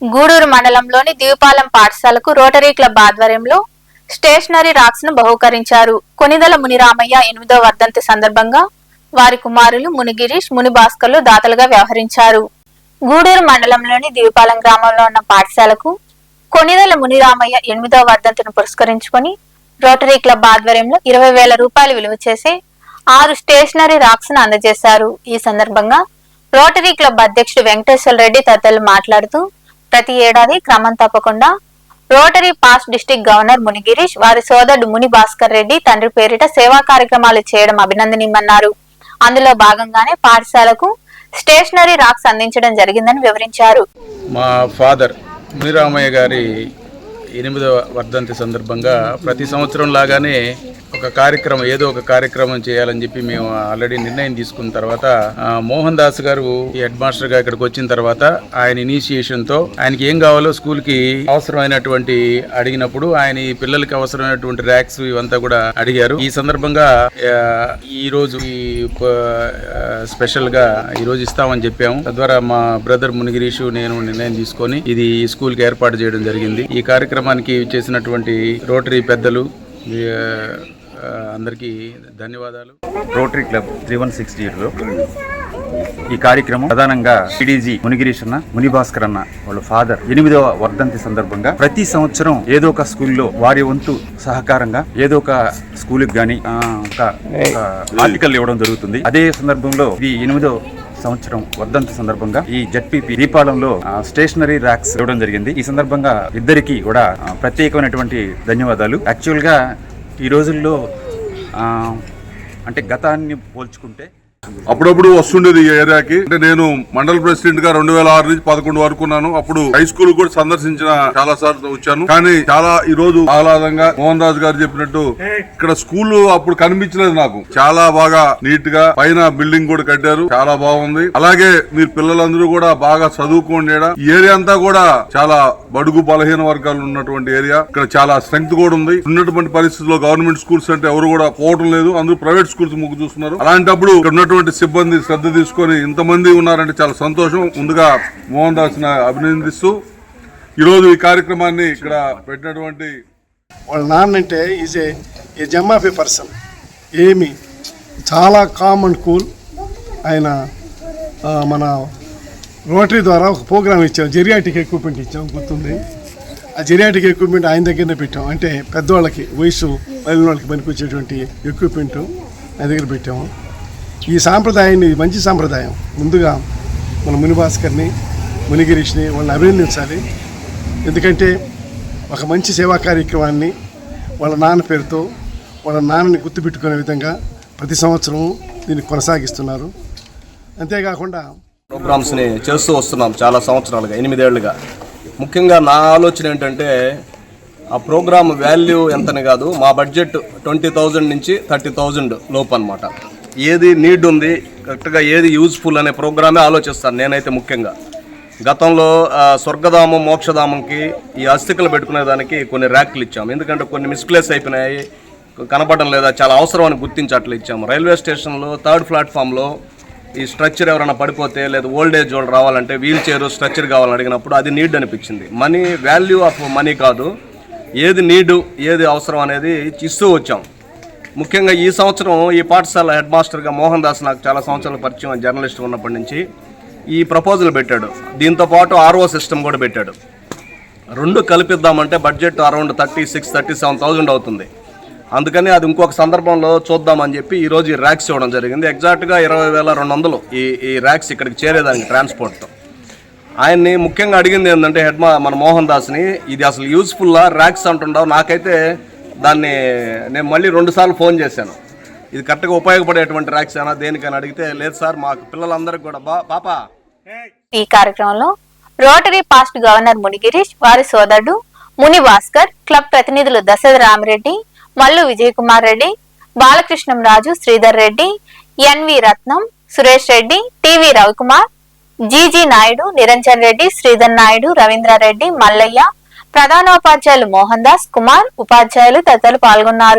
గూడూరు మండలంలోని దీపాలెం పాఠశాలకు rotary club ఆధ్వర్యంలో స్టేషనరీ రాక్స్ను బహూకరించారు. కొనిదల మునిరామయ్య ఎనిమిదో వర్ధంతి సందర్భంగా వారి కుమారులు మునిగిరీష్ మునిభాస్కర్లు దాతలుగా వ్యవహరించారు. గూడూరు మండలంలోని దీపాలెం గ్రామంలో ఉన్న పాఠశాలకు కొనిదల మునిరామయ్య ఎనిమిదో వర్ధంతిని పురస్కరించుకొని రోటరీ క్లబ్ ఆధ్వర్యంలో ఇరవై వేల రూపాయలు విలువ చేసే ఆరు స్టేషనరీ రాక్స్ను అందజేశారు. ఈ సందర్భంగా రోటరీ క్లబ్ అధ్యక్షుడు వెంకటేశ్వర రెడ్డి తదితరులు మాట్లాడుతూ ప్రతి ఏడాది క్రమం తప్పకుండా rotary past district governor Munigirish వారి సోదరుడు ముని భాస్కర్ రెడ్డి తండ్రి పేరిట సేవా కార్యక్రమాలు చేయడం అభినందనీయమన్నారు. అందులో భాగంగానే పాఠశాలకు స్టేషనరీ రాక్స్ అందించడం జరిగిందని వివరించారు. మా ఫాదర్ మునిరామయ్య గారి ఎనిమిదవ వర్ధంతి సందర్భంగా ప్రతి సంవత్సరం లాగానే ఒక కార్యక్రమం ఏదో ఒక కార్యక్రమం చేయాలని చెప్పి మేము ఆల్రెడీ నిర్ణయం తీసుకున్న తర్వాత మోహన్ దాస్ గారు ఈ హెడ్ మాస్టర్గా ఇక్కడికి వచ్చిన తర్వాత ఆయన ఇనిషియేషన్తో ఆయనకి ఏం కావాలో స్కూల్కి అవసరమైనటువంటి అడిగినప్పుడు ఆయన ఈ పిల్లలకి అవసరమైనటువంటి ర్యాక్స్ ఇవంతా కూడా అడిగారు. ఈ సందర్భంగా ఈ రోజు ఈ స్పెషల్గా ఈ రోజు ఇస్తామని చెప్పాము. తద్వారా మా బ్రదర్ మునిగిరీషు నేను నిర్ణయం తీసుకొని ఇది స్కూల్కి ఏర్పాటు చేయడం జరిగింది. ఈ కార్యక్రమం కార్యక్రమానికి చేసినటువంటి రోటరీ పెద్దలు ఈ, అందరికీ ధన్యవాదాలు. Rotary club three one six zero ఈ కార్యక్రమం ప్రధానంగా సిడిజి మునిగిరీష్ అన్న మునిభాస్కర్ అన్న వాళ్ళ ఫాదర్ ఎనిమిదవ వర్ధంతి సందర్భంగా ప్రతి సంవత్సరం ఏదో ఒక స్కూల్లో వారి వంతు సహకారంగా ఏదో ఒక స్కూల్కి గాని ఆ, ఒక ఒక ఆర్టికల్ ఇవ్వడం జరుగుతుంది. అదే సందర్భంలో ఇది ఎనిమిదో సంవత్సరం వర్ధంతి సందర్భంగా ఈ జడ్పీపీ దీపాలంలో స్టేషనరీ ర్యాక్స్ ఇవ్వడం జరిగింది. ఈ సందర్భంగా ఇద్దరికి కూడా ప్రత్యేకమైనటువంటి ధన్యవాదాలు. యాక్చువల్గా ఈ రోజుల్లో అంటే గతాన్ని పోల్చుకుంటే అప్పుడప్పుడు వస్తుండేది ఈ ఏరియాకి. అంటే నేను మండల ప్రెసిడెంట్గా రెండు వేల ఆరు నుంచి పదకొండు వరకు ఉన్నాను. అప్పుడు హై స్కూల్ కూడా సందర్శించిన చాలా సార్లు వచ్చాను. కానీ చాలా ఈ రోజు ఆహ్లాదంగా మోహన్ రాజు గారు చెప్పినట్టు ఇక్కడ స్కూల్ అప్పుడు కనిపించలేదు నాకు. చాలా బాగా నీట్గా పైన బిల్డింగ్ కూడా కట్టారు. చాలా బాగుంది. అలాగే మీరు పిల్లలందరూ కూడా బాగా చదువుకోండి ఈ ఏరియా అంతా కూడా చాలా బడుగు బలహీన వర్గాలు ఉన్నటువంటి ఏరియా. ఇక్కడ చాలా స్ట్రెంగ్త్ కూడా ఉంది. ఉన్నటువంటి పరిస్థితుల్లో గవర్నమెంట్ స్కూల్స్ అంటే ఎవరు కూడా పోవడం లేదు. అందరూ ప్రైవేట్ స్కూల్స్ మొగ్గు చూస్తున్నారు. అలాంటప్పుడు ఇక్కడ ఉన్నటువంటి సిబ్బంది శ్రద్ధ తీసుకొని ఇంతమంది ఉన్నారంటే చాలా సంతోషం. ముందుగా మోహన్ దాస్ అభినందిస్తూ ఈరోజు ఈ కార్యక్రమాన్ని ఇక్కడ పెట్టినటువంటి వాళ్ళ నాన్న అంటే ఈజ్ ఏ ఏ పర్సన్ ఏమి చాలా కామ్ అండ్ కూల్ ఆయన మన రోటరీ ద్వారా ఒక ప్రోగ్రామ్ ఇచ్చాం. జెరియాటిక్ ఎక్విప్మెంట్ ఇచ్చాం గుర్తుంది. ఆ జెరియాటిక్ ఎక్విప్మెంట్ ఆయన దగ్గరనే పెట్టాం. అంటే పెద్దవాళ్ళకి వయసు వెళ్ళిన వాళ్ళకి పనికొచ్చేటువంటి ఎక్విప్మెంట్ ఆయన దగ్గర పెట్టాము. ఈ సాంప్రదాయాన్ని మంచి సాంప్రదాయం ముందుగా మన మునిభాస్కర్ని మునిగిరీష్ని వాళ్ళని అభినందించాలి. ఎందుకంటే ఒక మంచి సేవా కార్యక్రమాన్ని వాళ్ళ నాన్న పేరుతో వాళ్ళ నాన్నని గుర్తుపెట్టుకునే విధంగా ప్రతి సంవత్సరం దీన్ని కొనసాగిస్తున్నారు. అంతేకాకుండా ప్రోగ్రామ్స్ని చేస్తూ వస్తున్నాం చాలా సంవత్సరాలుగా ఎనిమిదేళ్ళుగా. ముఖ్యంగా నా ఆలోచన ఏంటంటే ఆ ప్రోగ్రామ్ వాల్యూ ఎంతని కాదు మా బడ్జెట్ ట్వంటీ థౌజండ్ నుంచి థర్టీ థౌజండ్ లోపు అనమాట ఏది నీడ్ ఉంది కరెక్ట్గా ఏది యూజ్ఫుల్ అనే ప్రోగ్రామే ఆలోచిస్తాను నేనైతే ముఖ్యంగా. గతంలో స్వర్గధామం మోక్షధామంకి ఈ అస్థికలు పెట్టుకునేదానికి కొన్ని ర్యాక్లు ఇచ్చాము. ఎందుకంటే కొన్ని మిస్ప్లేస్ అయిపోయినాయి కనపడడం లేదా చాలా అవసరం అని గుర్తించి ఇచ్చాము. రైల్వే స్టేషన్లో థర్డ్ ప్లాట్ఫామ్లో ఈ స్ట్రక్చర్ ఎవరైనా పడిపోతే లేదా ఓల్డ్ ఏజ్ వాళ్ళు రావాలంటే వీల్ చైర్ స్ట్రక్చర్ కావాలని అడిగినప్పుడు అది నీడ్ అనిపించింది. మనీ వాల్యూ ఆఫ్ మనీ కాదు ఏది నీడు ఏది అవసరం అనేది ఇస్తూ వచ్చాం. ముఖ్యంగా ఈ సంవత్సరం ఈ పాఠశాల హెడ్ మాస్టర్గా మోహన్ దాస్ నాకు చాలా సంవత్సరాల పరిచయం జర్నలిస్ట్ ఉన్నప్పటి నుంచి ఈ ప్రపోజల్ పెట్టాడు. దీంతో పాటు ఆర్ఓ సిస్టమ్ కూడా పెట్టాడు. రెండు కలిపిద్దామంటే budget around thirty six thirty seven thousand అవుతుంది. అందుకని అది ఇంకొక సందర్భంలో చూద్దామని చెప్పి ఈరోజు ఈ ర్యాక్స్ ఇవ్వడం జరిగింది. ఎగ్జాక్ట్గా ఇరవై వేల రెండు వందలు ఈ ఈ ర్యాక్స్ ఇక్కడికి చేరేదానికి ట్రాన్స్పోర్ట్తో. ఆయన్ని ముఖ్యంగా అడిగింది ఏంటంటే హెడ్ మా మన మోహన్ దాస్ని ఇది అసలు యూస్ఫుల్లా ర్యాక్స్ అంటుండవు. నాకైతే దాన్ని నేను మళ్ళీ రెండుసార్లు ఫోన్ చేశాను. ఇది కరెక్ట్గా ఉపయోగపడేటువంటి రాక్షానా దేనికని అడిగితే లేదు సార్ మాకు పిల్లలందరికీ కూడా బా పాప. ఈ కార్యక్రమంలో రోటరీ పాస్ట్ గవర్నర్ మునిగిరీష్ వారి సోదరుడు ముని భాస్కర్ క్లబ్ ప్రతినిధులు Dasaratha Ramireddy Mallu Vijay Kumar Reddy Balakrishnam Raju Sridhar Reddy N V Ratnam Suresh Reddy T V Ravikumar G G Naidu Niranjan Reddy Sridhar Naidu Ravindrareddy Mallaiah ప్రధానోపాధ్యాయులు మోహన్ దాస్ కుమార్ ఉపాధ్యాయులు తదితరులు పాల్గొన్నారు.